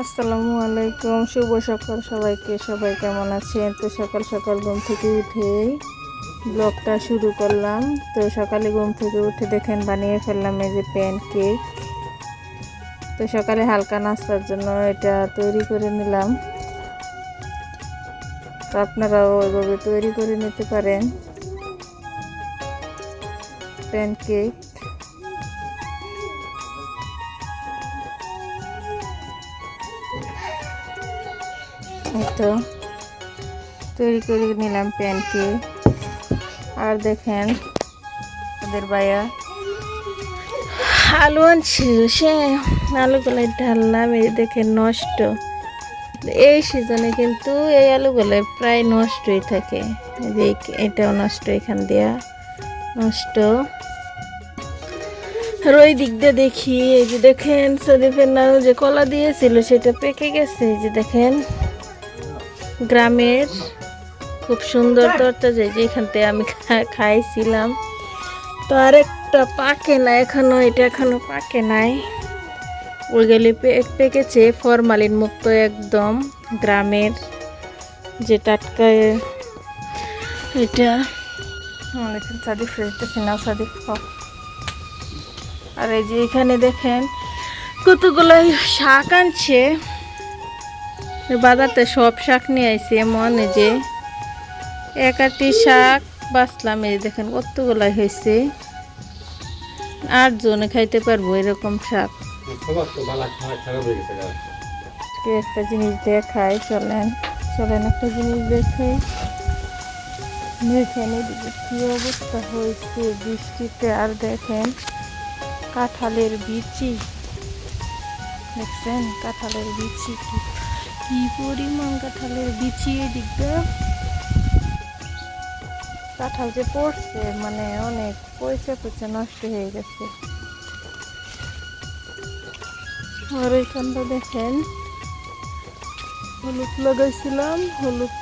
আসসালামু আলাইকুম, শুভ সকাল সবাইকে। সবাই কেমন আছেন? তো সকাল সকাল ঘুম থেকে উঠেই ব্লগটা শুরু করলাম। তো সকালে ঘুম থেকে উঠে দেখেন বানিয়ে ফেললাম এই যে প্যান কেক তো সকালে হালকা নাস্তার জন্য এটা তৈরি করে নিলাম। তো আপনারাও ওইভাবে তৈরি করে নিতে পারেন। প্যান কেক তো তৈরি করে নিলাম প্যানকে আর দেখেন ওদের ভাইয়া আলু আনছিল, সে আলুগুলো ঢাললাম এই দেখেন নষ্ট। এই সিজনে কিন্তু এই আলুগুলো প্রায় নষ্টই থাকে। যে এটাও নষ্ট, এখান দিয়া নষ্ট। আর ওই দিক দিয়ে দেখি, এই যে দেখেন সদীপের নানু যে কলা দিয়েছিল, সেটা পেকে গেছে। এই যে দেখেন গ্রামের খুব সুন্দর তরতাজা যেখান থেকে আমি খাইছিলাম। তো আরেকটা পাকে না, এখনও, এটা এখনও পাকে নাই। ওইগুলি পেকেছে, ফরমালিন মুক্ত একদম গ্রামের যে টাটকা এটা। আর এই যে এখানে দেখেন কতগুলো শাক আনছে। বাজারতে সব শাক নিয়ে আইছি এমন যে এক শাক বাঁচলাম এই দেখেন কতগুলাই হয়েছে। আট জনে খাইতে পারব এরকম শাক। একটা জিনিস দেখাই চলেন চলেন একটা জিনিস দেখাই। এদিকে কি অবস্থা হয়েছে বৃষ্টিতে আর দেখেন কাঁঠালের বিচি। দেখছেন কাঁঠালের বিচি কি? কি পরিমাণ কাঁঠালের বিচি এদিকটা কাঁঠাল যে পড়ছে মানে অনেক পয়সা পয়সা নষ্ট হয়ে গেছে। আর এখানটা দেখেন, হলুদ লাগাইছিলাম, হলুদ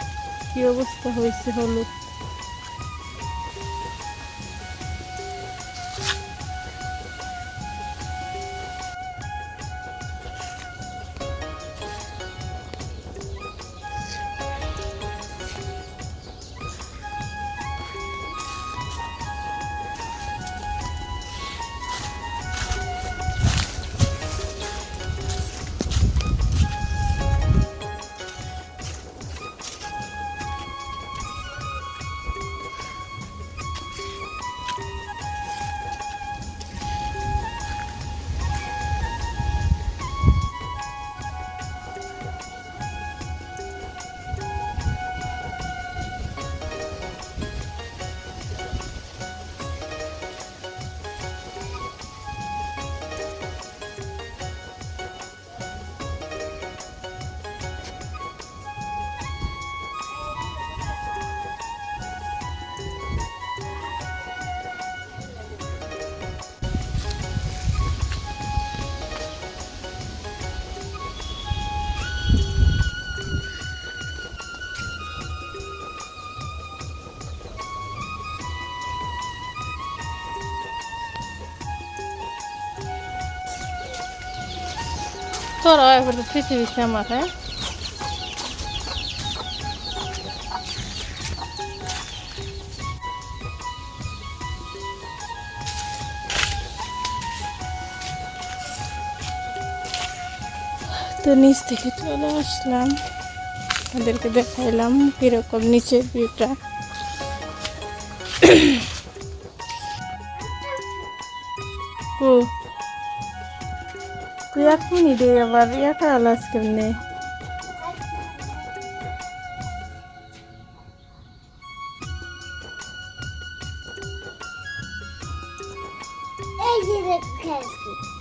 কি অবস্থা হয়েছে হলুদ? তোরা এবার পৃথিবী আমার হ্যাঁ তো নিচ থেকে চলে আসলাম ওদেরকে দেখাইলাম কীরকম নিচের ভিউটা ও এক মিনিট আবার একা আলাস কেমনে এই যে দেখেছি